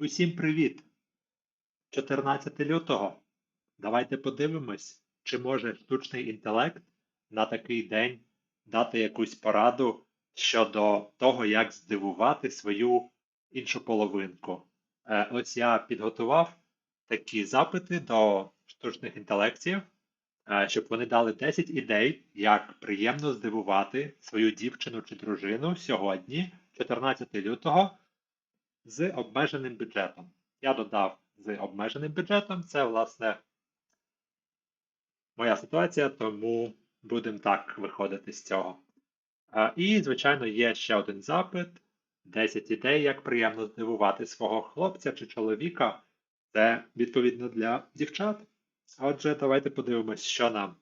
Усім привіт! 14 лютого. Давайте подивимось, чи може штучний інтелект на такий день дати якусь пораду щодо того, як здивувати свою іншу половинку. Е, ось я підготував такі запити до штучних інтелектів, е, щоб вони дали 10 ідей, як приємно здивувати свою дівчину чи дружину сьогодні, 14 лютого з обмеженим бюджетом. Я додав з обмеженим бюджетом. Це, власне, моя ситуація, тому будемо так виходити з цього. І, звичайно, є ще один запит: 10 ідей, як приємно здивувати свого хлопця чи чоловіка. Це відповідно для дівчат. Отже, давайте подивимось, що нам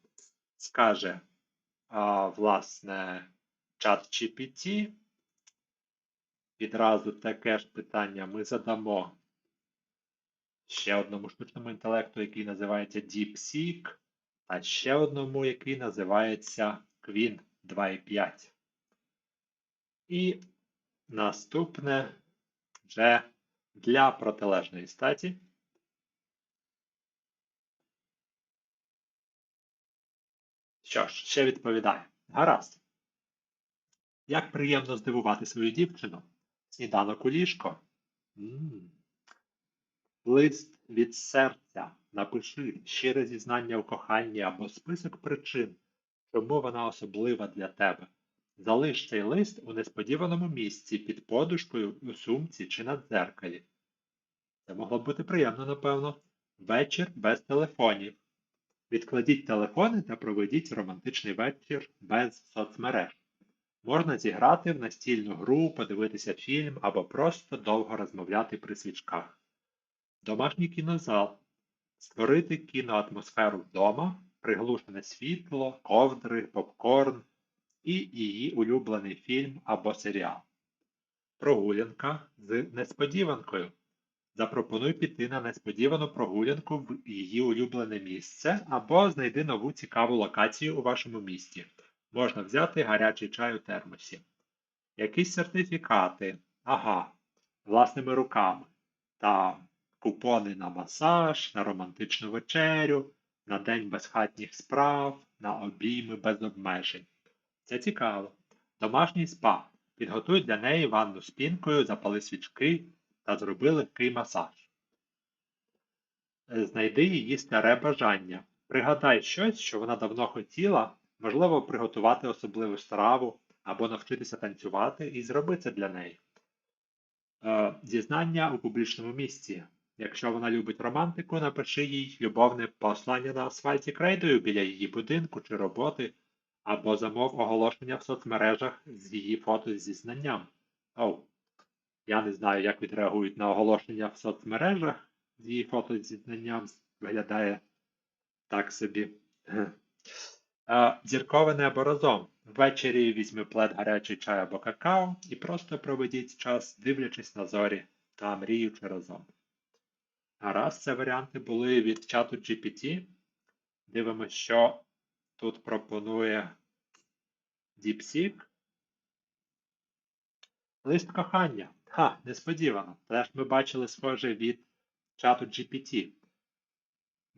скаже, власне, чат GPT. Відразу таке ж питання ми задамо ще одному штучному інтелекту, який називається DeepSeek, а ще одному, який називається Queen 2.5. І наступне вже для протилежної статі. Що ж, ще відповідає. Гаразд. Як приємно здивувати свою дівчину? Сніданок у ліжко. Лист від серця. Напиши щире зізнання в коханні або список причин, чому вона особлива для тебе. Залиш цей лист у несподіваному місці під подушкою, у сумці чи на дзеркалі. Це могло б бути приємно, напевно. Вечір без телефонів. Відкладіть телефони та проведіть романтичний вечір без соцмереж. Можна зіграти в настільну гру, подивитися фільм або просто довго розмовляти при свічках. Домашній кінозал. Створити кіноатмосферу вдома, приглушене світло, ковдри, попкорн і її улюблений фільм або серіал. Прогулянка з несподіванкою. Запропонуй піти на несподівану прогулянку в її улюблене місце або знайди нову цікаву локацію у вашому місті. Можна взяти гарячий чай у термосі. Якісь сертифікати. Ага, власними руками. Та купони на масаж, на романтичну вечерю, на день безхатніх справ, на обійми без обмежень. Це цікаво. Домашній спа. Підготуй для неї ванну з пінкою, запали свічки та зроби легкий масаж. Знайди її старе бажання. Пригадай щось, що вона давно хотіла, можливо, приготувати особливу страву або навчитися танцювати і зроби це для неї. Е, зізнання у публічному місці. Якщо вона любить романтику, напиши їй любовне послання на асфальті крейдою біля її будинку чи роботи, або замов оголошення в соцмережах з її фото зі знанням. Оу, я не знаю, як відреагують на оголошення в соцмережах з її фото зі знанням. Виглядає так собі. Зіркове небо разом. Ввечері візьми плед гарячий чай або какао і просто проведіть час, дивлячись на зорі та мріючи разом. Гаразд, це варіанти були від чату GPT. Дивимося, що тут пропонує DeepSeek. Лист кохання. Ха, несподівано. Теж ми бачили схоже від чату GPT.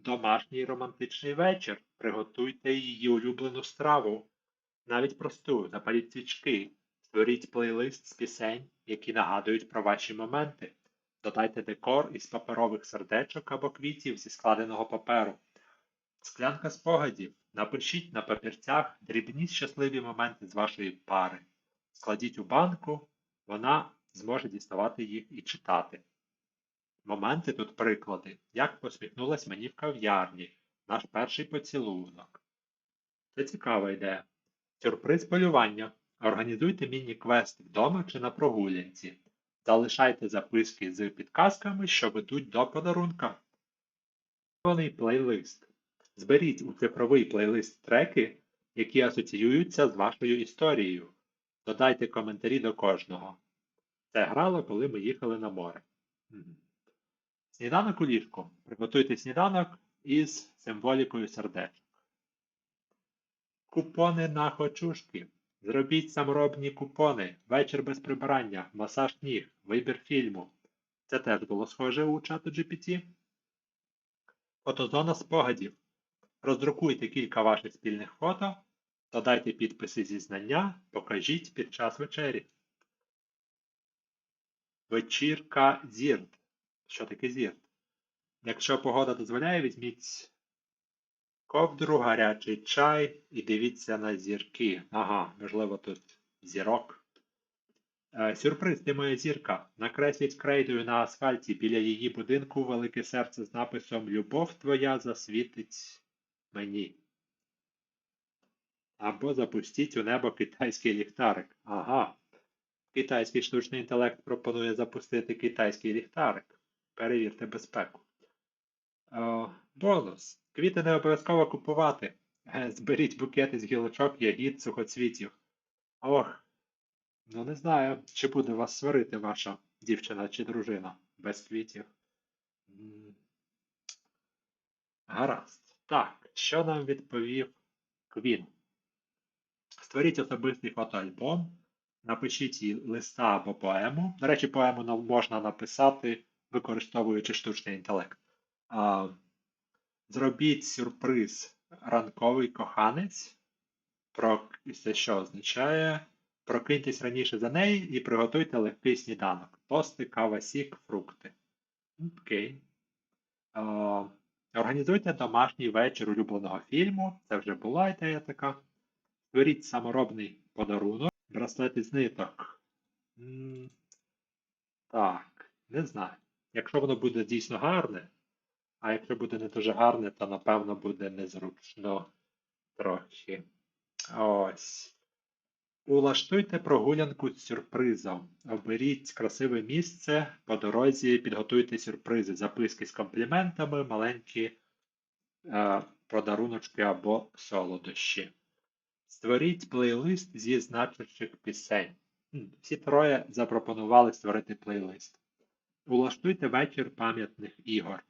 Домашній романтичний вечір. Приготуйте її улюблену страву. Навіть просту, запаліть свічки. Створіть плейлист з пісень, які нагадують про ваші моменти. Додайте декор із паперових сердечок або квітів зі складеного паперу. Склянка спогадів. Напишіть на папірцях дрібні щасливі моменти з вашої пари. Складіть у банку, вона зможе діставати їх і читати. Моменти тут приклади, як посміхнулась мені в кав'ярні, наш перший поцілунок. Це цікава ідея. Сюрприз полювання. Організуйте міні-квест вдома чи на прогулянці. Залишайте записки з підказками, що ведуть до подарунка. плейлист. Зберіть у цифровий плейлист треки, які асоціюються з вашою історією. Додайте коментарі до кожного. Це грало, коли ми їхали на море. Сніданок у ліжку. Приготуйте сніданок із символікою сердечок. Купони на хочушки. Зробіть саморобні купони, вечір без прибирання, масаж ніг, вибір фільму. Це теж було схоже у чату GPT. Фотозона спогадів. Роздрукуйте кілька ваших спільних фото, додайте підписи зі знання, покажіть під час вечері. Вечірка зірт. Що таке зірт? Якщо погода дозволяє, візьміть ковдру, гарячий чай і дивіться на зірки. Ага, можливо, тут зірок. Е, Сюрприз, ти моя зірка. Накресліть крейдою на асфальті біля її будинку велике серце з написом Любов твоя засвітить мені. Або запустіть у небо китайський ліхтарик. Ага. Китайський штучний інтелект пропонує запустити китайський ліхтарик. Перевірте безпеку. О, бонус. Квіти не обов'язково купувати. Е, Зберіть букети з гілочок, ягід, сухоцвітів. Ох, ну не знаю, чи буде вас сварити ваша дівчина чи дружина без квітів. Гаразд. Так, що нам відповів Квін? Створіть особистий фотоальбом, напишіть їй листа або поему. До речі, поему можна написати, використовуючи штучний інтелект. А, Зробіть сюрприз ранковий коханець. Про це що означає? Прокиньтесь раніше за неї і приготуйте легкий сніданок. Тости, кава, сік, фрукти. Окей. А, Організуйте домашній вечір улюбленого фільму. Це вже була ідея така. Створіть саморобний подарунок. Браслет із ниток. Так, не знаю. Якщо воно буде дійсно гарне, а якщо буде не дуже гарне, то напевно буде незручно трохи. Ось. Улаштуйте прогулянку з сюрпризом. Оберіть красиве місце по дорозі, підготуйте сюрпризи, записки з компліментами, маленькі е, подаруночки або солодощі. Створіть плейлист зі значущих пісень. Всі троє запропонували створити плейлист. Улаштуйте вечір пам'ятних ігор.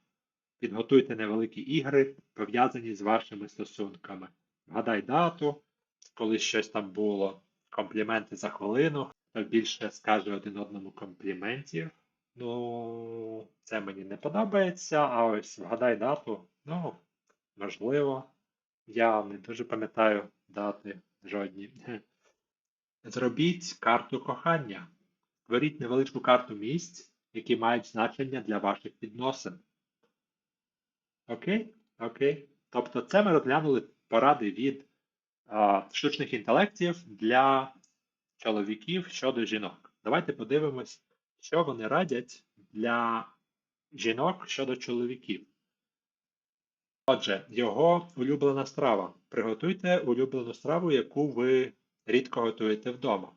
Підготуйте невеликі ігри, пов'язані з вашими стосунками. Вгадай дату, коли щось там було. Компліменти за хвилину. Хто більше скаже один одному компліментів. Ну, це мені не подобається, а ось вгадай дату. Ну, можливо. Я не дуже пам'ятаю дати жодні. Зробіть карту кохання. Створіть невеличку карту місць, які мають значення для ваших відносин. Окей? Окей. Тобто це ми розглянули поради від а, штучних інтелектів для чоловіків щодо жінок. Давайте подивимось, що вони радять для жінок щодо чоловіків. Отже, його улюблена страва. Приготуйте улюблену страву, яку ви рідко готуєте вдома.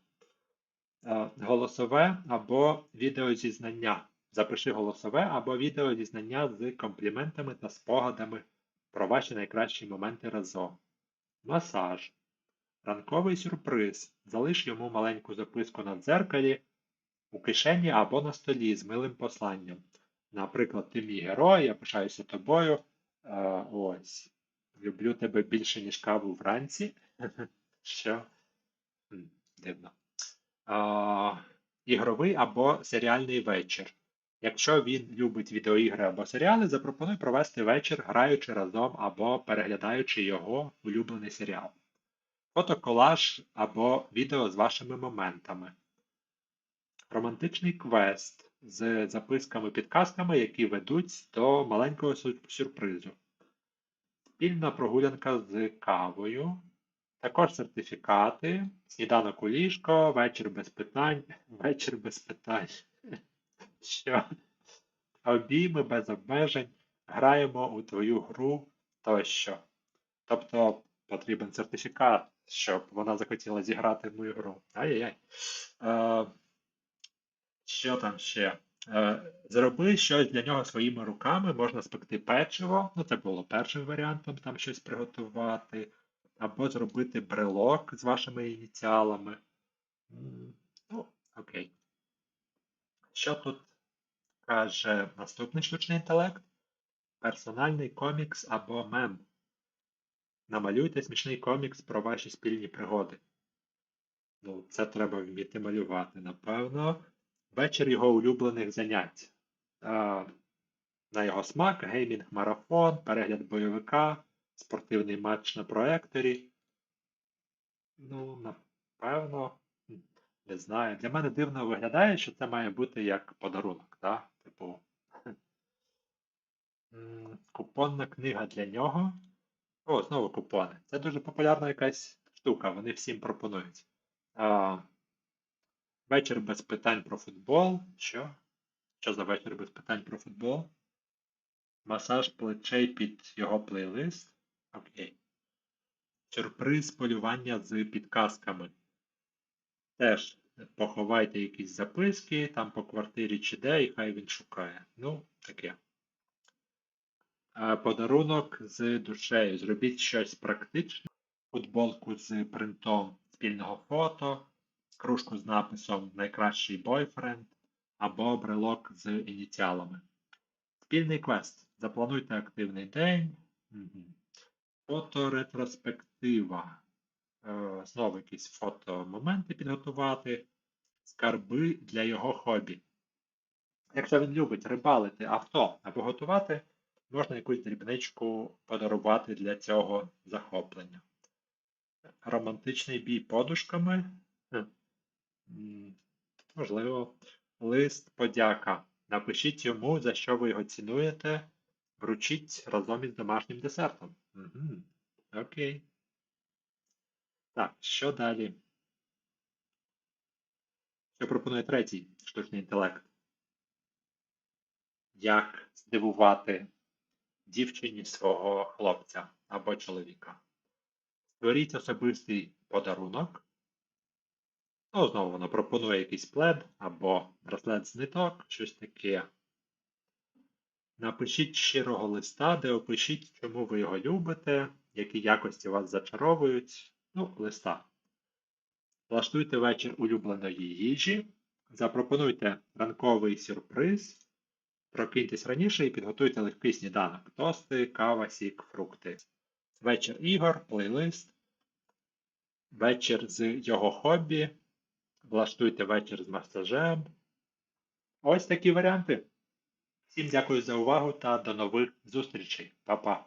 Е, Голосове або відеозізнання. Запиши голосове або відеозізнання з компліментами та спогадами про ваші найкращі моменти разом. Масаж. Ранковий сюрприз. Залиш йому маленьку записку на дзеркалі, у кишені або на столі з милим посланням. Наприклад, ти мій герой, я пишаюся тобою. Е, ось. Люблю тебе більше, ніж каву вранці. Що? Дивно. Ігровий або серіальний вечір. Якщо він любить відеоігри або серіали, запропонуй провести вечір, граючи разом або переглядаючи його улюблений серіал. Фотоколаж або відео з вашими моментами. Романтичний квест з записками-підказками, які ведуть до маленького сюрпризу. Спільна прогулянка з кавою. Також сертифікати, сніданок у ліжко, вечір без питань, вечір без питань. Що? Обійми без обмежень, граємо у твою гру тощо. Тобто потрібен сертифікат, щоб вона захотіла зіграти в мою гру. Ай-яй-яй. Е, що там ще? Е, Зроби щось для нього своїми руками, можна спекти печиво, ну це було першим варіантом, там щось приготувати, або зробити брелок з вашими ініціалами. Ну, окей. Що тут каже наступний штучний інтелект? Персональний комікс або мем. Намалюйте смішний комікс про ваші спільні пригоди. Ну, це треба вміти малювати, напевно. Вечір його улюблених занять. е, на його смак, геймінг-марафон, перегляд бойовика, спортивний матч на проекторі. Ну, напевно, не знаю. Для мене дивно виглядає, що це має бути як подарунок, так? Типу, купонна книга для нього. О, знову купони. Це дуже популярна якась штука, вони всім пропонують. А, вечір без питань про футбол. Що? Що за вечір без питань про футбол? Масаж плечей під його плейлист. Окей. Сюрприз полювання з підказками. Теж поховайте якісь записки, там по квартирі чи де, і хай він шукає. Ну, таке. Е, Подарунок з душею. Зробіть щось практичне. Футболку з принтом спільного фото, кружку з написом Найкращий бойфренд або брелок з ініціалами. Спільний квест. Заплануйте активний день. Мгм. Фоторетроспектива. Е, Знову якісь фотомоменти підготувати. Скарби для його хобі. Якщо він любить рибалити авто або готувати, можна якусь дрібничку подарувати для цього захоплення. Романтичний бій подушками. Можливо, лист подяка. Напишіть йому, за що ви його цінуєте. Вручіть разом із домашнім десертом. Угу. Окей. Так, що далі? Що пропонує третій штучний інтелект? Як здивувати дівчині свого хлопця або чоловіка? Створіть особистий подарунок. Ну, знову воно пропонує якийсь плед або браслет з ниток, щось таке. Напишіть щирого листа, де опишіть, чому ви його любите, які якості вас зачаровують. Ну, листа. Влаштуйте вечір улюбленої їжі. Запропонуйте ранковий сюрприз. Прокиньтесь раніше і підготуйте легкий сніданок. Тости, кава, сік, фрукти. Вечір ігор, плейлист. Вечір з його хобі. Влаштуйте вечір з масажем. Ось такі варіанти. Всім дякую за увагу та до нових зустрічей. Па-па.